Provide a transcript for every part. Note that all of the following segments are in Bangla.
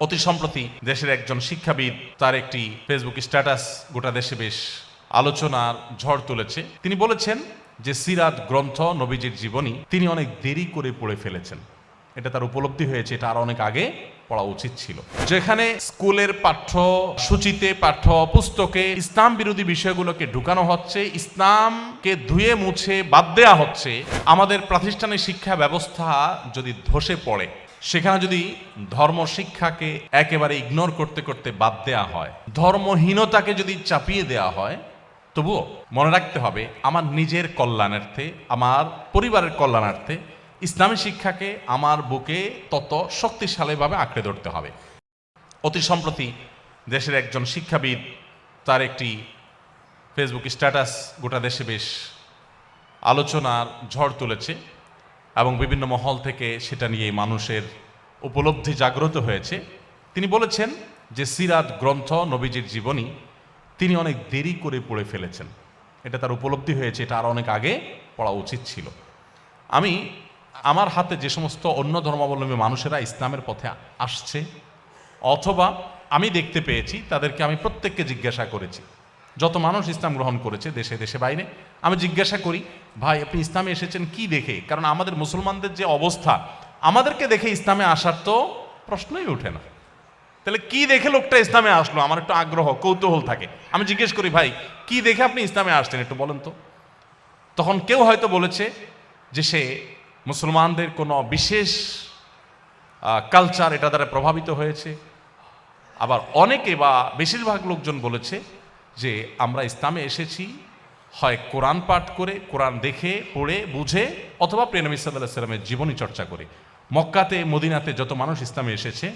অতি সম্প্রতি দেশের একজন শিক্ষাবিদ তার একটি ফেসবুক স্ট্যাটাস গোটা দেশে বেশ আলোচনার ঝড় তুলেছে। তিনি বলেছেন যে সিরাত গ্রন্থ নবীজির জীবনী তিনি অনেক দেরি করে পড়ে ফেলেছেন। এটা তার উপলব্ধি হয়েছে, এটা আর অনেক আগে পড়া উচিত ছিল। যেখানে স্কুলের পাঠ্য সূচিতে, পাঠ্য পুস্তকে ইসলাম বিরোধী বিষয়গুলোকে ঢুকানো হচ্ছে, ইসলামকে ধুয়ে মুছে বাদ দেওয়া হচ্ছে, আমাদের প্রাতিষ্ঠানিক শিক্ষা ব্যবস্থা যদি ধসে পড়ে সেখানে যদি ধর্ম শিক্ষাকে একেবারে ইগনোর করতে করতে বাদ দেওয়া হয়, ধর্মহীনতাকে যদি চাপিয়ে দেওয়া হয়, তবুও মনে রাখতে হবে আমার নিজের কল্যাণার্থে, আমার পরিবারের কল্যাণার্থে ইসলামী শিক্ষাকে আমার বুকে তত শক্তিশালীভাবে আঁকড়ে ধরতে হবে। অতি সম্প্রতি দেশের একজন শিক্ষাবিদ, তার একটি ফেসবুক স্ট্যাটাস গোটা দেশে বেশ আলোচনার ঝড় তুলেছে। এবং বিভিন্ন মহল থেকে সেটা নিয়ে মানুষের উপলব্ধি জাগ্রত হয়েছে। তিনি বলেছেন যে সিরাত গ্রন্থ নবীজির জীবনী তিনি অনেক দেরি করে পড়ে ফেলেছেন। এটা তার উপলব্ধি হয়েছে, এটা আর অনেক আগে পড়া উচিত ছিল। আমি আমার হাতে যে সমস্ত অন্য ধর্মাবলম্বী মানুষেরা ইসলামের পথে আসছে, অথবা আমি দেখতে পেয়েছি, তাদেরকে আমি প্রত্যেককে জিজ্ঞাসা করেছি। যত মানুষ ইসলাম গ্রহণ করেছে দেশে দেশে, বাইরে, আমি জিজ্ঞাসা করি, ভাই, আপনি ইসলামে এসেছেন কি দেখে? কারণ আমাদের মুসলমানদের যে অবস্থা, আমাদেরকে দেখে ইসলামে আসার তো প্রশ্নই ওঠে না। তাহলে কি দেখে লোকটা ইসলামে আসলো? আমার একটু আগ্রহ, কৌতূহল থাকে। আমি জিজ্ঞেস করি, ভাই, কি দেখে আপনি ইসলামে আসছেন? একটু বলেন তো। তখন কেউ হয়তো বলেছে যে সে মুসলমানদের কোনো বিশেষ কালচার এটা দ্বারা প্রভাবিত হয়েছে। আবার অনেকে বা বেশিরভাগ লোকজন বলেছে যে আমরা ইসলামে এসেছি, হয় কোরআন পাঠ করে, কোরআন দেখে, পড়ে, বুঝে, অথবা প্রিয়নবী সাল্লাহ সাল্লামের জীবনী চর্চা করে। মক্কাতে, মদিনাতে যত মানুষ ইসলামে এসেছে,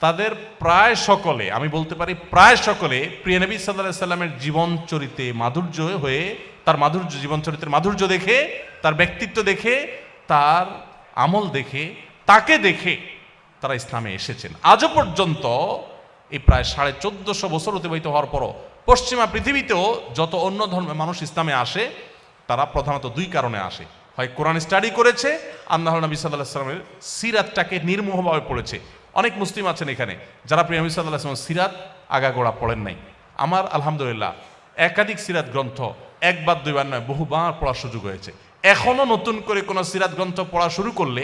তাদের প্রায় সকলে, আমি বলতে পারি প্রায় সকলে প্রিয়নবী সাল্লাহ সাল্লামের জীবন চরিতে মাধুর্য হয়ে, তার মাধুর্য, জীবন চরিত্রের মাধুর্য দেখে, তার ব্যক্তিত্ব দেখে, তার আমল দেখে, তাকে দেখে তারা ইসলামে এসেছেন। আজও পর্যন্ত এই প্রায় সাড়ে চোদ্দশো বছর অতিবাহিত হওয়ার পরও পশ্চিমা পৃথিবীতেও যত অন্য ধর্মের মানুষ ইসলামে আসে, তারা প্রধানত দুই কারণে আসে। হয় কোরআন স্টাডি করেছে, আর না হলে নবী সাল্লাহ সাল্লামের সিরাতটাকে নির্মোহভাবে পড়েছে। অনেক মুসলিম আছেন এখানে, যারা প্রিয় নবী সাল্লাহ সাল্লাম সিরাত আগাগোড়া পড়েন নাই। আমার আলহামদুলিল্লাহ, একাধিক সিরাত গ্রন্থ, একবার দুইবার নয়, বহুবার পড়ার সুযোগ হয়েছে। এখনও নতুন করে কোনো সিরাত গ্রন্থ পড়া শুরু করলে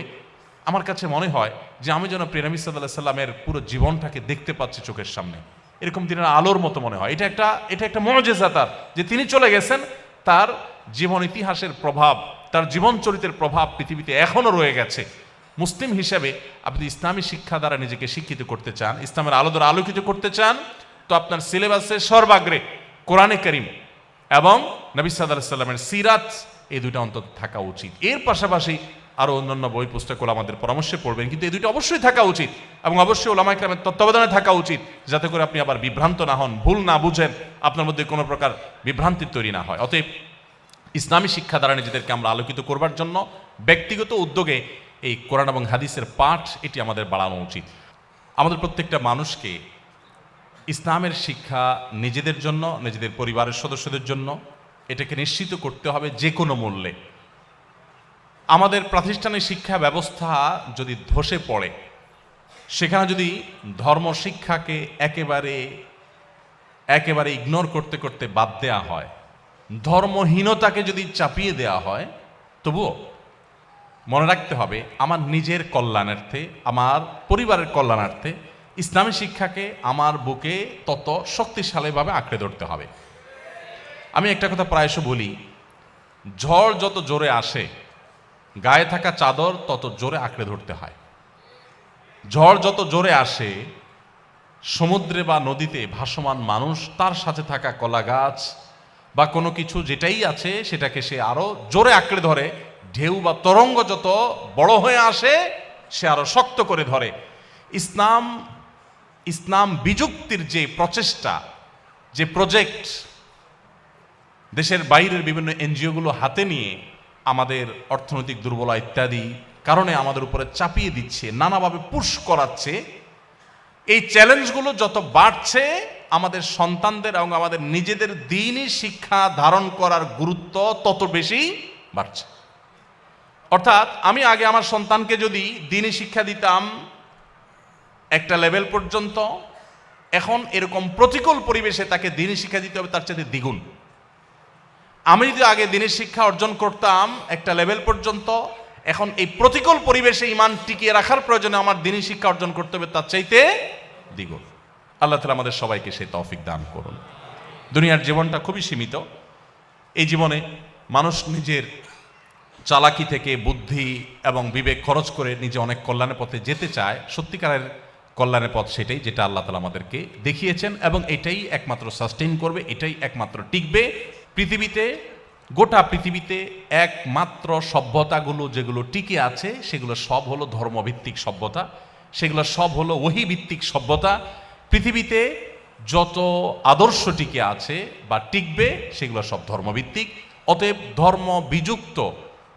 আমার কাছে মনে হয় যে আমি যেন প্রেরামি সাল্লাহ সাল্লামের পুরো জীবনটাকে দেখতে পাচ্ছি চোখের সামনে। এরকম তিনি আলোর মতো মনে হয়। এটা একটা এটা একটা মনোজেজা তার, যে তিনি চলে গেছেন, তার জীবন ইতিহাসের প্রভাব, তার জীবন চরিত্রের প্রভাব পৃথিবীতে এখনও রয়ে গেছে। মুসলিম হিসেবে আপনি ইসলামী শিক্ষা দ্বারা নিজেকে শিক্ষিত করতে চান, ইসলামের আলো দ্বারা আলোকিত করতে চান, তো আপনার সিলেবাসের সর্বাগ্রে কোরআনে করিম এবং নবী সাল্লাহ সাল্লামের সিরাত, এই দুইটা অন্তত থাকা উচিত। এর পাশাপাশি আরও অন্যান্য বই পুস্তকগুলো আমাদের পরামর্শে পড়বেন। কিন্তু এই দুইটা অবশ্যই থাকা উচিত এবং অবশ্যই ওলামা ইকরামের তত্ত্বাবধানে থাকা উচিত যাতে করে আপনি আবার বিভ্রান্ত না হন, ভুল না বুঝেন, আপনার মধ্যে কোনো প্রকার বিভ্রান্তির তৈরি না হয়। অতএব ইসলামী শিক্ষা দ্বারা নিজেদেরকে আমরা আলোকিত করবার জন্য ব্যক্তিগত উদ্যোগে এই কোরআন এবং হাদিসের পাঠ এটি আমাদের বাড়ানো উচিত। আমাদের প্রত্যেকটা মানুষকে ইসলামের শিক্ষা নিজেদের জন্য, নিজেদের পরিবারের সদস্যদের জন্য এটাকে নিশ্চিত করতে হবে যে কোনো মূল্যে। আমাদের প্রাতিষ্ঠানিক শিক্ষা ব্যবস্থা যদি ধসে পড়ে, সেখানে যদি ধর্ম শিক্ষাকে একেবারে একেবারে ইগনোর করতে করতে বাদ দেওয়া হয়, ধর্মহীনতাকে যদি চাপিয়ে দেওয়া হয়, তবুও মনে রাখতে হবে আমার নিজের কল্যাণার্থে, আমার পরিবারের কল্যাণার্থে ইসলামী শিক্ষাকে আমার বুকে তত শক্তিশালীভাবে আঁকড়ে ধরতে হবে। আমি একটা কথা প্রায়শ বলি, ঝড় যত জোরে আসে গায়ে থাকা চাদর তত জোরে আঁকড়ে ধরতে হয়। ঝড় যত জোরে আসে, সমুদ্রে বা নদীতে ভাসমান মানুষ তার সাথে থাকা কলা গাছ বা কোনো কিছু যেটাই আছে সেটাকে সে আরও জোরে আঁকড়ে ধরে। ঢেউ বা তরঙ্গ যত বড় হয়ে আসে, সে আরও শক্ত করে ধরে। ইসলাম ইসলাম বিযুক্তির যে প্রচেষ্টা, যে প্রজেক্ট দেশের বাইরের বিভিন্ন এনজিওগুলো হাতে নিয়ে আমাদের অর্থনৈতিক দুর্বলা ইত্যাদি কারণে আমাদের উপরে চাপিয়ে দিচ্ছে, নানাভাবে পুশ করাচ্ছে। এই চ্যালেঞ্জগুলো যত বাড়ছে, আমাদের সন্তানদের এবং আমাদের নিজেদের দিনই শিক্ষা ধারণ করার গুরুত্ব তত বেশি বাড়ছে। অর্থাৎ আমি আগে আমার সন্তানকে যদি দিনই শিক্ষা দিতাম একটা লেভেল পর্যন্ত, এখন এরকম প্রতিকূল পরিবেশে তাকে দিনই শিক্ষা দিতে হবে, তার চাইতে দ্বিগুণ। আমি যদি আগে দিনের শিক্ষা অর্জন করতাম, একটা লেভেল পর্যন্ত, এখন এই প্রতিকূল পরিবেশে ইমান টিকিয়ে রাখার প্রয়োজনে আমার দিনী শিক্ষা অর্জন করতে হবে, তার চাইতে দ্বিগুণ। আল্লাহ তালা আমাদের সবাইকে সেই তৌফিক দান করুন। দুনিয়ার জীবনটা খুবই সীমিত। এই জীবনে মানুষ নিজের চালাকি থেকে বুদ্ধি এবং বিবেক খরচ করে নিজে অনেক কল্যাণের পথে যেতে চায়। সত্যিকারের কল্যাণের পথ সেটাই যেটা আল্লাহ তালা আমাদেরকে দেখিয়েছেন এবং এটাই একমাত্র সাস্টেইন করবে, এটাই একমাত্র টিকবে। পৃথিবীতে, গোটা পৃথিবীতে একমাত্র সভ্যতাগুলো যেগুলো টিকে আছে, সেগুলো সব হলো ধর্মভিত্তিক সভ্যতা, সেগুলো সব হলো ওহি ভিত্তিক সভ্যতা। পৃথিবীতে যত আদর্শ টিকে আছে বা টিকবে, সেগুলো সব ধর্মভিত্তিক। অতএব ধর্ম বিযুক্ত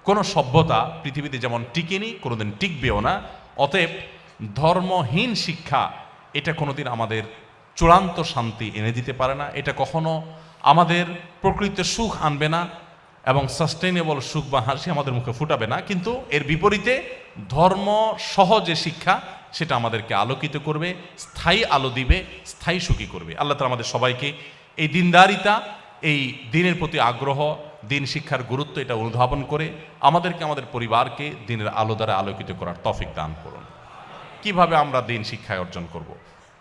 কোনো সভ্যতা পৃথিবীতে যেমন টিকেনি, কোনোদিন টিকবেও না। অতএব ধর্মহীন শিক্ষা, এটা কোনোদিন আমাদের চূড়ান্ত শান্তি এনে দিতে পারে না। এটা কখনো আমাদের প্রকৃত সুখ আনবে না এবং সাস্টেইনেবল সুখ বা হাসি আমাদের মুখে ফুটাবে না, কিন্তু এর বিপরীতে ধর্ম সহ যে শিক্ষা সেটা আমাদেরকে আলোকিত করবে, স্থায়ী আলো দিবে, স্থায়ী সুখী করবে। আল্লাহ তালা আমাদের সবাইকে এই দিনদারিতা, এই দিনের প্রতি আগ্রহ, দিন শিক্ষার গুরুত্ব এটা অনুধাবন করে আমাদেরকে, আমাদের পরিবারকে দিনের আলো দ্বারা আলোকিত করার তফিক দান করুন। কীভাবে আমরা দিন শিক্ষায় অর্জন করব?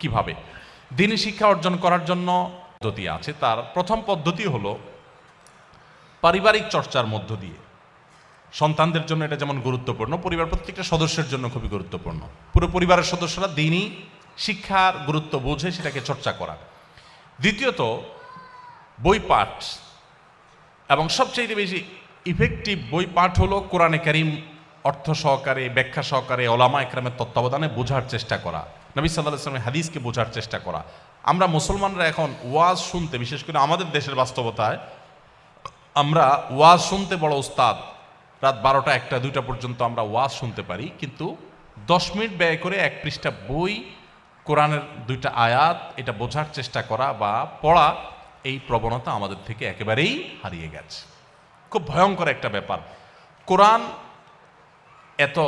কীভাবে? দিন শিক্ষা অর্জন করার জন্য পদ্ধতি আছে। তার প্রথম পদ্ধতি হলো পারিবারিক চর্চার মধ্য দিয়ে। সন্তানদের জন্য এটা যেমন গুরুত্বপূর্ণ, পরিবার প্রত্যেকটা সদস্যের জন্য খুবই গুরুত্বপূর্ণ। পুরো পরিবারের সদস্যরা দিনই শিক্ষার গুরুত্ব বুঝে সেটাকে চর্চা করা দ্বিতীয়ত, বই পাঠ। এবং সবচেয়ে বেশি ইফেক্টিভ বই পাঠ হলো কোরআনে কারিম অর্থ সহকারে, ব্যাখ্যা সহকারে, ওলামা একরামের তত্ত্বাবধানে বোঝার চেষ্টা করা। নবী সাল্লাহ ইসলামের হাদিসকে বোঝার চেষ্টা করা। আমরা মুসলমানরা এখন ওয়াজ শুনতে, বিশেষ করে আমাদের দেশের বাস্তবতায়, আমরা ওয়াজ শুনতে বড় উস্তাদ। রাত বারোটা একটা, দুইটা পর্যন্ত আমরা ওয়াজ শুনতে পারি, কিন্তু দশ মিনিট ব্যয় করে এক পৃষ্ঠা বই, কোরআনের দুইটা আয়াত, এটা বোঝার চেষ্টা করা বা পড়া, এই প্রবণতা আমাদের থেকে একেবারেই হারিয়ে গেছে। খুব ভয়ঙ্কর একটা ব্যাপার। কোরআন এত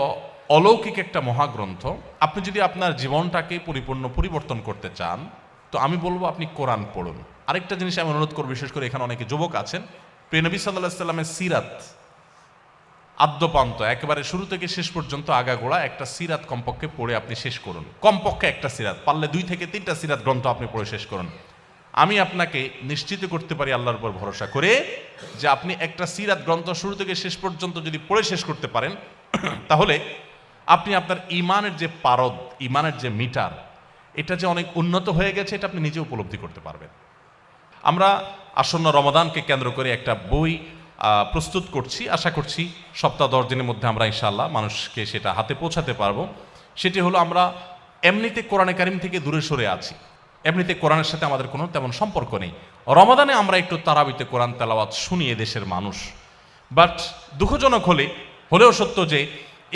অলৌকিক একটা মহাগ্রন্থ। আপনি যদি আপনার জীবনটাকে পরিপূর্ণ পরিবর্তন করতে চান তো আমি বলব আপনি কোরআন পড়ুন। আরেকটা জিনিস আমি অনুরোধ করব, বিশেষ করে এখানে অনেকে যুবক আছেন। প্রিয়নবী সাল্লাহ সাল্লামের সিরাত আদ্যপান্ত, একেবারে শুরু থেকে শেষ পর্যন্ত আগাগোড়া একটা সিরাত কমপক্ষে পড়ে আপনি শেষ করুন। কমপক্ষে একটা সিরাত, পারলে দুই থেকে তিনটা সিরাত গ্রন্থ আপনি পড়ে শেষ করুন। আমি আপনাকে নিশ্চিত করতে পারি আল্লাহর উপর ভরসা করে যে আপনি একটা সিরাত গ্রন্থ শুরু থেকে শেষ পর্যন্ত যদি পড়ে শেষ করতে পারেন, তাহলে আপনি আপনার ইমানের যে পারদ, ইমানের যে মিটার এটা যে অনেক উন্নত হয়ে গেছে, এটা আপনি নিজে উপলব্ধি করতে পারবেন। আমরা আসন্ন রমাদানকে কেন্দ্র করে একটা বই প্রস্তুত করছি। আশা করছি সপ্তাহ দশ দিনের মধ্যে আমরা ইনশাআল্লাহ মানুষকে সেটা হাতে পৌঁছাতে পারব। সেটি হলো আমরা এমনিতে কোরআনে কারিম থেকে দূরে সরে আছি। এমনিতে কোরআনের সাথে আমাদের কোনো তেমন সম্পর্ক নেই। রমাদানে আমরা একটু তারাবিতে কোরআন তেলাওয়াত শুনি দেশের মানুষ। বাট দুঃখজনক হলে, হলেও সত্য যে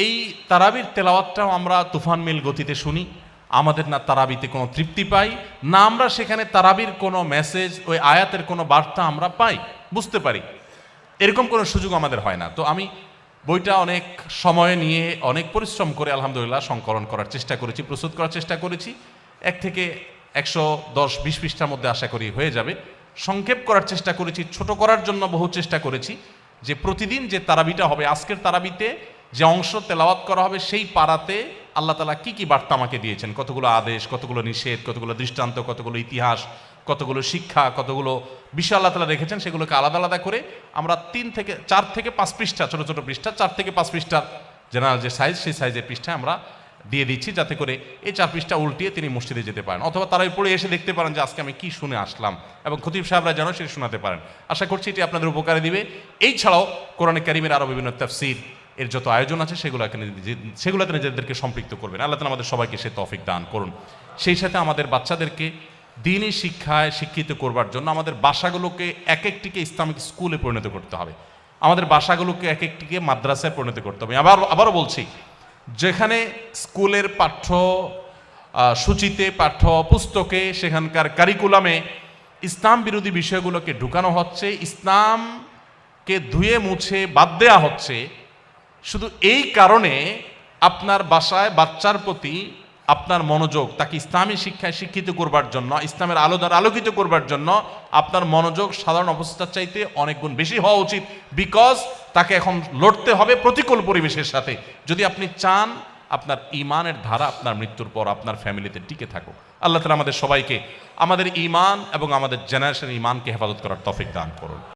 এই তারাবির তেলাওয়াতটাও আমরা তুফান মিল গতিতে শুনি। আমাদের না তারাবিতে কোনো তৃপ্তি পাই, না আমরা সেখানে তারাবির কোনো মেসেজ ওই আয়াতের কোনো বার্তা আমরা পাই। বুঝতে পারি। এরকম কোনো সুযোগ আমাদের হয় না। তো আমি বইটা অনেক সময় নিয়ে, অনেক পরিশ্রম করে আলহামদুলিল্লাহ সংকলন করার চেষ্টা করেছি, প্রস্তুত করার চেষ্টা করেছি। এক থেকে একশো দশ, বিশ পৃষ্ঠার মধ্যে আশা করি হয়ে যাবে। সংক্ষেপ করার চেষ্টা করেছি, ছোট করার জন্য বহু চেষ্টা করেছি যে প্রতিদিন যে তারাবিটা হবে, আজকের তারাবিতে যে অংশ তেলাওয়াত করা হবে, সেই পাড়াতে আল্লাহ তালা কি কি বার্তা আমাকে দিয়েছেন? কতগুলো আদেশ, কতগুলো নিষেধ, কতগুলো দৃষ্টান্ত, কতগুলো ইতিহাস, কতগুলো শিক্ষা, কতগুলো বিষয় আল্লাহ তালা রেখেছেন সেগুলোকে আলাদা আলাদা করে আমরা তিন থেকে, চার থেকে পাঁচ পৃষ্ঠা, ছোটো ছোটো পৃষ্ঠা, চার থেকে পাঁচ পৃষ্ঠার জেনারেল যে সাইজ সেই সাইজের পৃষ্ঠা আমরা দিয়ে দিচ্ছি যাতে করে এই চার পৃষ্ঠা উল্টিয়ে তিনি মসজিদে যেতে পারেন। অথবা তারাই পড়ে এসে দেখতে পারেন যে আজকে আমি কি শুনে আসলাম এবং খতিব সাহেবরা যেন সেটা শোনাতে পারেন। আশা করছি এটি আপনাদের উপকারে দিবে। এই ছাড়াও কোরআনে কারিমের আরও বিভিন্ন তাফসির এর যত আয়োজন আছে, সেগুলোকে সেগুলোতে নিজেদেরকে সম্পৃক্ত করবেন। আল্লাহ তালা আমাদের সবাইকে সে তফিক দান করুন। সেই সাথে আমাদের বাচ্চাদেরকে দিনই শিক্ষায় শিক্ষিত করবার জন্য আমাদের বাসাগুলোকে এক একটিকে ইসলামিক স্কুলে পরিণত করতে হবে। আমাদের বাসাগুলোকে এক একটিকে মাদ্রাসায় পরিণত করতে হবে। আবার, আবারও বলছি, যেখানে স্কুলের পাঠ্য সূচিতে, পাঠ্য পুস্তকে, সেখানকার কারিকুলামে ইসলাম বিরোধী বিষয়গুলোকে ঢুকানো হচ্ছে, ইসলামকে ধুয়ে মুছে বাদ দেওয়া হচ্ছে শুধু এই কারণে আপনার বাসায় বাচ্চার প্রতি আপনার মনোযোগ, তাকে ইসলামী শিক্ষায় শিক্ষিত করবার জন্য, ইসলামের আলো আলোকিত করবার জন্য আপনার মনোযোগ সাধারণ অবস্থার চাইতে অনেক গুণ বেশি হওয়া উচিত। বিকজ তাকে এখন লড়তে হবে প্রতিকূল পরিবেশের সাথে। যদি আপনি চান আপনার ইমানের ধারা আপনার মৃত্যুর পর আপনার ফ্যামিলিতে টিকে থাকুক। আল্লাহ তালা আমাদের সবাইকে আমাদের ইমান এবং আমাদের জেনারেশন ইমানকে হেফাজত করার তফিক দান করুন।